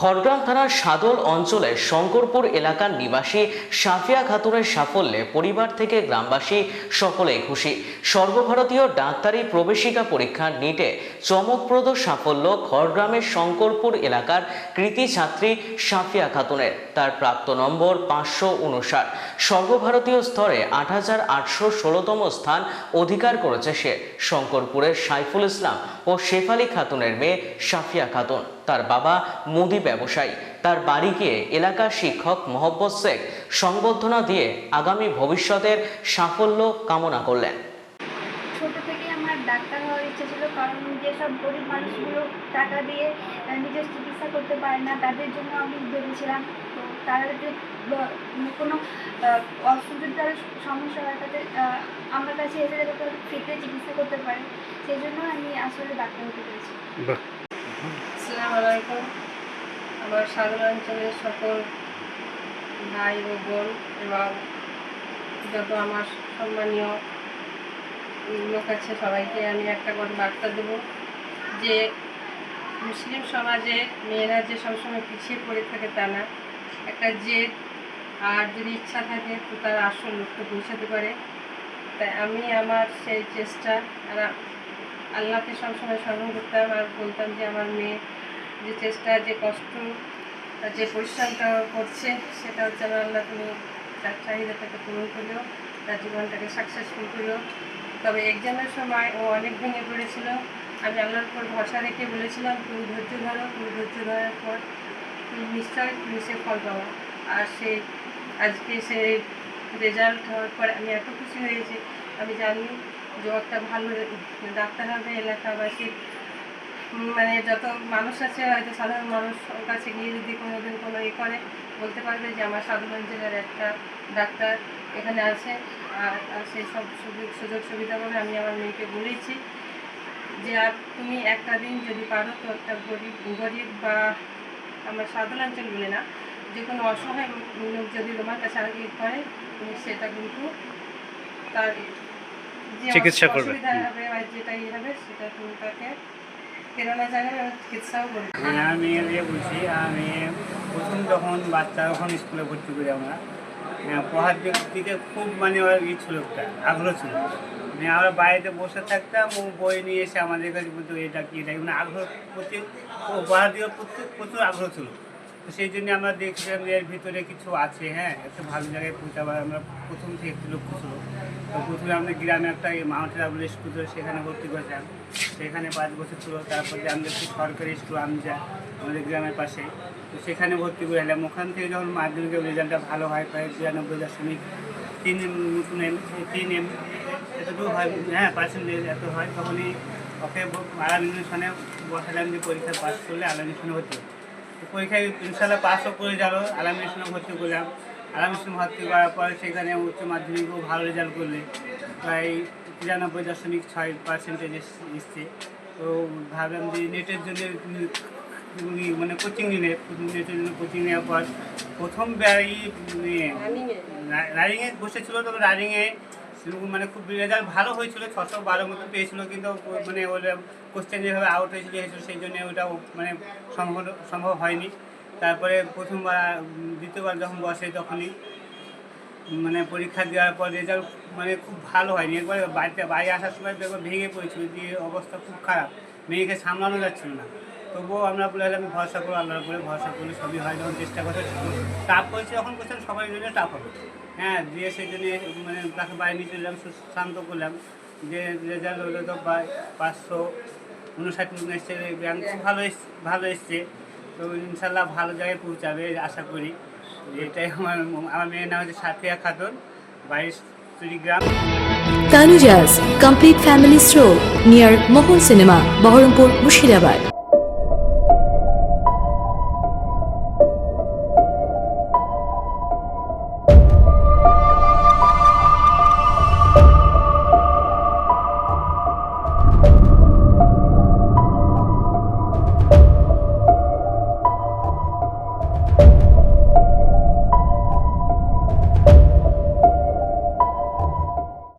খড়গ্রাম থানার সাদর অঞ্চলের শঙ্করপুর এলাকার নিবাসী সাফিয়া খাতুনের সাফল্যে পরিবার থেকে গ্রামবাসী সকলেই খুশি। সর্বভারতীয় ডাক্তারি প্রবেশিকা পরীক্ষার নিটে চমকপ্রদ সাফল্য খড়গ্রামের শঙ্করপুর এলাকার কৃতি ছাত্রী সাফিয়া খাতুনের। তার প্রাপ্ত নম্বর পাঁচশো উনষাট। সর্বভারতীয় স্তরে আট হাজার আটশো ষোলোতম স্থান অধিকার করেছে সে। শঙ্করপুরের সাইফুল ইসলাম ও শেফালি খাতুনের মেয়ে সাফিয়া খাতুন। তার বাবা মুদি ব্যবসায়ী। তার বাড়ি গিয়ে এলাকার শিক্ষক মোহব্বত শেখ সংবর্ধনা দিয়ে আগামী ভবিষ্যতের সাফল্য কামনা করলেন। ছোট থেকে আমার ডাক্তার হওয়ার ইচ্ছা ছিল কারণ যেসব গরিব মানুষগুলো টাকা দিয়ে নিজের চিকিৎসা করতে পারে না তাদের জন্য আমি ভেবেছিলাম। তো তারা যাতে কোনো অসুবিধার সমস্যা হয় তাদের আমার কাছে এসে যাতে ফ্রিতে চিকিৎসা করতে পারে সেই জন্য আমি আসলে ডাক্তার হতে পেরেছি। আলাইকুম আমার সাধারণ অঞ্চলের সকল ভাই ও বোন এবং যত আমার সম্মানীয় লোক আছে, সবাইকে আমি একটা করে বার্তা দেবো যে মুসলিম সমাজে মেয়েরা যে সবসময় পিছিয়ে পড়ে থাকে তা না। একটা জেদ আর যদি ইচ্ছা থাকে তো তারা আসল লক্ষ্যে পৌঁছাতে পারে। তাই আমি আমার সেই চেষ্টা আর আল্লাহকে সবসময় স্মরণ করতাম আর বলতাম যে আমার মেয়ে যে চেষ্টা যে কষ্ট যে পরিশ্রমটা করছে সেটা হচ্ছে আল্লাহ তুমি তার চাহিদাটাকে পূরণ করলেও তার জীবনটাকে সাকসেসফুল করলেও তবে এক্সামের সময় ও অনেক ভেঙে পড়েছিল। আমি আল্লাহর উপর ভরসা রেখে বলেছিলাম তুমি ধৈর্য ধরো তুমি ধৈর্য ধরার পর তুমি নিশ্চয় তুমি সে ফল পাবো। আর সে আজকে সেই রেজাল্ট হওয়ার পর আমি এত খুশি হয়েছি। আমি জানি যে একটা ভালো ডাক্তার হবে এলাকাবাসী। উম, মানে যত মানুষ আছে হয়তো সাধারণ মানুষ ওর কাছে গিয়ে যদি কোনোদিন কোনো ই করে বলতে পারবে যে আমার সাধারণ জেলার একটা ডাক্তার এখানে আছে আর সেই সব সুযোগ সুযোগ সুবিধা বলে আমি আমার মেয়েকে বলেছি যে আর তুমি একটা দিন যদি পারো তো একটা গরিব গরিব বা আমার সাধারণ অঞ্চল বলে না যে কোনো অসহায় লোক যদি তোমার কাছে আগে করে তুমি সেটা কিন্তু তার যে চিকিৎসা করবে। হবে বা যেটাই হবে সেটা তুমি তাকে প্রেরণা হ্যাঁ আমি বলছি আমি প্রথম যখন বাচ্চা যখন স্কুলে ভর্তি করি আমরা। হ্যাঁ, পড়ার দিক দিকে খুব মানে ই ছিল একটা আগ্রহ ছিল। মানে আমরা বাড়িতে বসে থাকতাম বই নিয়ে এসে আমাদের কাছে বলতো এটা কি এটা মানে আগ্রহ প্রতি পড়ার দিকে প্রচুর প্রচুর আগ্রহ ছিল। তো সেই জন্য আমরা দেখছিলাম যে এর ভিতরে কিছু আছে হ্যাঁ একটা ভালো জায়গায় পৌঁছাবার আমরা প্রথম থেকে একটু লক্ষ্য ছিল। তো প্রথমে আমাদের গ্রামে একটা মাউন্ট আবুল স্কুল ছিল, সেখানে ভর্তি করেছিলাম। সেখানে পাঁচ বছর ছিল, তারপরে আমাদের একটি সরকারি স্কুল আমজা, আমাদের গ্রামের পাশে। তো সেখানে ভর্তি করে এলাম। ওখান থেকে যখন মাধ্যমিকের রেজাল্টটা ভালো হয়, প্রায় বিরানব্বই দশমিক তিন নতুন এম, তিন এম, এতটুকু হয় হ্যাঁ পার্সেন্টেজ এত হয়, তখনই ওকে আলাম ইউনিশনে বসালাম যে পরীক্ষা পাস করলে আলাম ইউনিশনে ভর্তি। হবে। তো পরীক্ষায় ইনশাল্লাহ পাসও করে গেল আলাম ইউনিশনে ভর্তি করলাম। আলাম ইউনিশনে ভর্তি করার পরে সেখানে উচ্চ মাধ্যমিকও ভালো রেজাল্ট করলে প্রায় তিরানব্বই দশমিক ছয় পার্সেন্টেজ এসছে তো ভাবলাম যে নেটের জন্য মানে কোচিং নিলে নেটের জন্য কোচিং নেওয়ার পর প্রথম ব্যাই রানিংয়ে বসেছিল তবে রানিংয়ে মানে খুব রেজাল্ট ভালো হয়েছিল, ছশো বারো মতো পেয়েছিল কিন্তু মানে ওটা কোশ্চেন যেভাবে আউট হয়েছিল হয়েছিল সেই জন্য ওটা মানে সম্ভব সম্ভব হয়নি। তারপরে প্রথমবার, দ্বিতীয়বার যখন বসে তখনই মানে পরীক্ষা দেওয়ার পর রেজাল্ট মানে খুব ভালো হয়নি। একবার বাড়িতে, বাড়ি আসার সময় একবার ভেঙে পড়েছিল দিয়ে অবস্থা খুব খারাপ, মেয়েকে সামলানো যাচ্ছিল না। তবুও আমরা বলে আমি ভরসা করব আল্লাহর করে ভরসা করলে সবই হয়, যখন চেষ্টা করছে টাফ করেছি যখন করছেন সবাই জন্য টাফ হবে। হ্যাঁ দিয়ে সেই জন্য মানে তাকে বাইরে নিয়ে চলে এলাম শান্ত করলাম। যে রেজাল্ট হলো তো পাঁচশো উনষাট এসছে খুব ভালো এস ভালো এসছে। তো ইনশাল্লাহ ভালো জায়গায় পৌঁছাবে আশা করি। এটাই আমার আমার মেয়ের নাম হচ্ছে সাফিয়া খাতুন বাইশ চুরিগ্রাম Tanujas Complete Family Stroll near Mohol Cinema, Baharampur, Mushirabad.